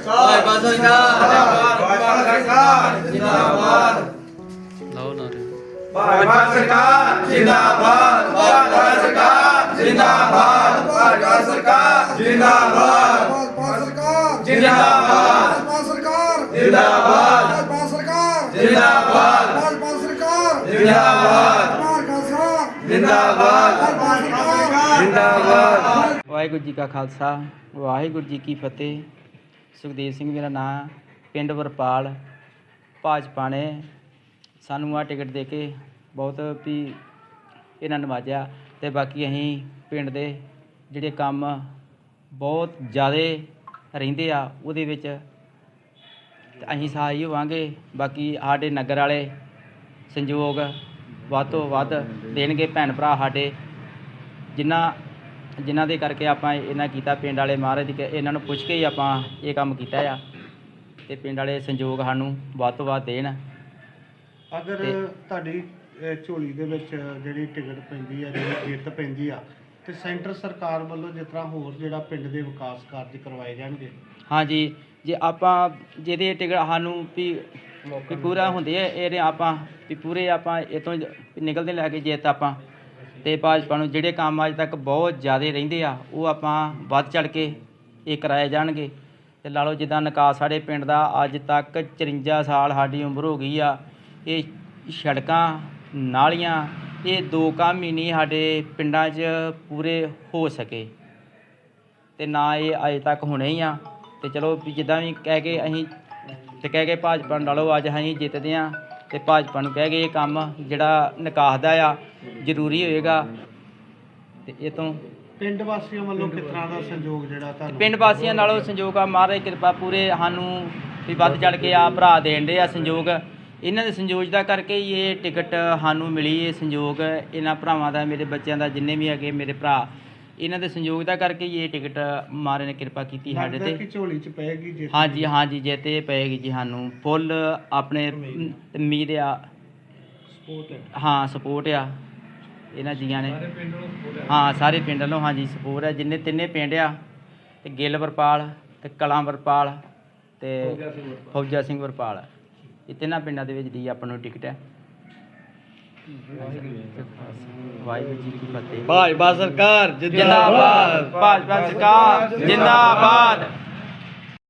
ਸਰਕਾਰ ਭਾਜਪਾ ਸਰਕਾਰ ਜਿੰਦਾਬਾਦ ਲਾਓ ਨਾਰੇ ਭਾਜਪਾ ਸਰਕਾਰ ਜਿੰਦਾਬਾਦ ਭਾਜਪਾ ਸਰਕਾਰ ਜਿੰਦਾਬਾਦ ਭਾਜਪਾ ਸਰਕਾਰ ਜਿੰਦਾਬਾਦ। ਭਾਜਪਾ ਸਰਕਾਰ ਜਿੰਦਾਬਾਦ ਭਾਜਪਾ ਸਰਕਾਰ ਜਿੰਦਾਬਾਦ। ਭਾਜਪਾ ਸਰਕਾਰ ਜਿੰਦਾਬਾਦ ਭਾਜਪਾ ਸਰਕਾਰ ਜਿੰਦਾਬਾਦ। ਭਾਰਤ ਸਰਕਾਰ ਜਿੰਦਾਬਾਦ ਭਾਜਪਾ ਸਰਕਾਰ ਜਿੰਦਾਬਾਦ। ਵਾਹਿਗੁਰੂ ਜੀ ਕਾ ਖਾਲਸਾ। ਵਾਹਿਗੁਰੂ ਜੀ ਕੀ ਫਤਿਹ। ਸੁਖਦੇਵ ਸਿੰਘ ਮੇਰਾ ਨਾਂ, ਪਿੰਡ ਵਰਪਾਲ ਭਾਜਪਾ ਨੇ ਸਾਨੂੰ ਆ ਟਿਕਟ ਦੇ ਕੇ ਬਹੁਤ ਵੀ ਇਹਨਾਂ ਨਵਾਜਿਆ ਤੇ ਬਾਕੀ ਅਸੀਂ ਪਿੰਡ ਦੇ ਜਿਹੜੇ ਕੰਮ ਬਹੁਤ ਜ਼ਿਆਦਾ ਰਹਿੰਦੇ ਆ ਉਹਦੇ ਵਿੱਚ ਅਸੀਂ ਸਹਾਈ ਹੋਵਾਂਗੇ। ਬਾਕੀ ਸਾਡੇ ਨਗਰ ਵਾਲੇ ਸੰਯੋਗ ਵੱਧ ਤੋਂ ਵੱਧ ਦੇਣਗੇ ਭੈਣ ਭਰਾ ਸਾਡੇ। ਜਿਨ੍ਹਾਂ ਜਿਨ੍ਹਾਂ ਦੇ ਕਰਕੇ ਆਪਾਂ ਇਹਨਾਂ ਕੀਤਾ ਪਿੰਡ ਵਾਲੇ ਮਹਾਰਾਜ ਦੀ ਕਿ- ਇਹਨਾਂ ਨੂੰ ਪੁੱਛ ਕੇ ਹੀ ਆਪਾਂ ਇਹ ਕੰਮ ਕੀਤਾ ਆ। ਤੇ ਪਿੰਡ ਵਾਲੇ ਸੰਯੋਗ ਸਾਨੂੰ ਵੱਧ ਤੋਂ ਵੱਧ ਦੇਣ। ਅਗਰ ਤੇ- ਤੁਹਾਡੀ ਅਹ, ਝੋਲੀ ਦੇ ਵਿੱਚ ਜਿਹੜੀ ਟਿਕਟ ਪੈਂਦੀ ਹੈ ਜਿਹੜੀ ਜਿੱਤ ਪੈਂਦੀ ਆ ਤੇ ਸੈਂਟਰ ਸਰਕਾਰ ਵੱਲੋਂ ਜਿਸ ਤਰ੍ਹਾਂ ਹੋਰ ਜਿਹੜਾ ਪਿੰਡ ਦੇ ਵਿਕਾਸ ਕਾਰਜ ਕਰਵਾਏ ਜਾਣਗੇ? ਹਾਂਜੀ ਜੇ ਆਪਾਂ ਜਿਹਦੇ ਟਿਕਟ ਸਾਨੂੰ ਵੀ ਵੀ ਪੂਰਾ ਹੁੰਦੇ ਆ ਇਹਦੇ ਆਪਾਂ ਵੀ ਪੂਰੇ ਆਪਾਂ ਇਤੋਂ ਨਿਕਲਦੇ ਲੈ ਕੇ ਜਿੱਤ ਆਪਾਂ। ਅਤੇ ਭਾਜਪਾ ਨੂੰ ਜਿਹੜੇ ਕੰਮ ਅੱਜ ਤੱਕ ਬਹੁਤ ਜ਼ਿਆਦਾ ਰਹਿੰਦੇ ਆ, ਉਹ ਆਪਾਂ ਵੱਧ ਚੜ੍ਹ ਕੇ ਇਹ ਕਰਾਏ ਜਾਣਗੇ। ਅਤੇ ਲਾ ਲਓ ਜਿੱਦਾਂ ਨਿਕਾਸ ਸਾਡੇ ਪਿੰਡ ਦਾ ਅੱਜ ਤੱਕ 54 ਸਾਲ ਸਾਡੀ ਉਮਰ ਹੋ ਗਈ ਆ, ਇਹ ਸੜਕਾਂ, ਨਾਲੀਆਂ, ਇਹ ਦੋ ਕੰਮ ਹੀ ਨਹੀਂ ਸਾਡੇ ਪਿੰਡਾਂ 'ਚ ਪੂਰੇ ਹੋ ਸਕੇ। ਅਤੇ ਨਾ ਇਹ ਅਜੇ ਤੱਕ ਹੋਣੇ ਹੀ ਆ। ਅਤੇ ਚਲੋ ਵੀ ਜਿੱਦਾਂ ਵੀ ਕਹਿ ਕੇ ਅਸੀਂ, ਤੇ ਕਹਿ ਕੇ ਭਾਜਪਾ ਨੂੰ ਲਾ ਲਓ ਅੱਜ ਅਸੀਂ ਜਿੱਤਦੇ ਹਾਂ ਤੇ ਭਾਜਪਾ ਨੂੰ ਕਹਿ ਕੇ ਇਹ ਕੰਮ ਜਿਹੜਾ ਨਿਕਾਸ ਦਾ ਆ ਜ਼ਰੂਰੀ ਹੋਏਗਾ। ਤੇ ਇਹ ਤੋਂ ਪਿੰਡ ਵਾਸੀਆਂ ਵੱਲੋਂ ਕਿਸ ਤਰ੍ਹਾਂ ਦਾ ਸੰਯੋਗ ਜਿਹੜਾ ਤੁਹਾਨੂੰ? ਪਿੰਡ ਵਾਸੀਆਂ ਨਾਲੋਂ ਸੰਯੋਗ ਆ ਮਹਾਰਾਜ ਕਿਰਪਾ ਪੂਰੇ ਸਾਨੂੰ ਵੀ ਵੱਧ ਚੜ ਕੇ ਆ ਭਰਾ ਦੇਣ ਦੇ ਆ ਸੰਯੋਗ। ਇਹਨਾਂ ਦੇ ਸੰਯੋਗ ਦਾ ਕਰਕੇ ਹੀ ਇਹ ਟਿਕਟ ਸਾਨੂੰ ਮਿਲੀ ਇਹ ਸੰਯੋਗ ਇਹਨਾਂ ਭਰਾਵਾਂ ਦਾ ਮੇਰੇ ਬੱਚਿਆਂ ਦਾ ਜਿੰਨੇ ਵੀ ਹੈਗੇ ਮੇਰੇ ਭਰਾ। ਇਹਨਾਂ ਦੇ ਸੰਯੋਗ ਦਾ ਕਰਕੇ ਹੀ ਇਹ ਟਿਕਟ ਮਹਾਰਾਜ ਨੇ ਕਿਰਪਾ ਕੀਤੀ ਸਾਡੇ ਲੱਗਦਾ ਤੇ। ਝੋਲੀ 'ਚ ਪਏਗੀ ਜਿੱਤ ਹਾਂਜੀ ਹਾਂਜੀ ਜੇ ਤੇ ਪਏਗੀ ਜੀ ਸਾਨੂੰ। ਫੁੱਲ ਆਪਣੇ ਉਮੀਦ ਆ। ਸਪੋਰਟ ਹੈ ਹਾਂ ਸਪੋਰਟ ਆ। ਇਹਨਾਂ ਜੀਆਂ ਨੇ। ਹਾਂ ਸਾਰੇ ਪਿੰਡ ਵੱਲੋਂ ਹਾਂਜੀ ਸਪੋਰਟ ਆ। ਜਿੰਨੇ ਤਿੰਨੇ ਪਿੰਡ ਆ ਤੇ ਗਿੱਲ ਵਰਪਾਲ ਤੇ ਕਲਾਂ ਵਰਪਾਲ ਤੇ ਫੌਜਾ ਸਿੰਘ ਵਰਪਾਲ। ਇਹ ਤਿੰਨਾਂ ਪਿੰਡਾਂ ਦੇ ਵਿੱਚ ਦੀ ਆਪਾਂ ਨੂੰ ਟਿਕਟ ਹੈ ਵਾਹਿਗੁਰੂ ਜੀ ਕੀ ਫਤਿਹ। ਭਾਜਪਾ ਸਰਕਾਰ ਜਿੰਦਾਬਾਦ। ਭਾਜਪਾ ਸਰਕਾਰ ਜਿੰਦਾਬਾਦ।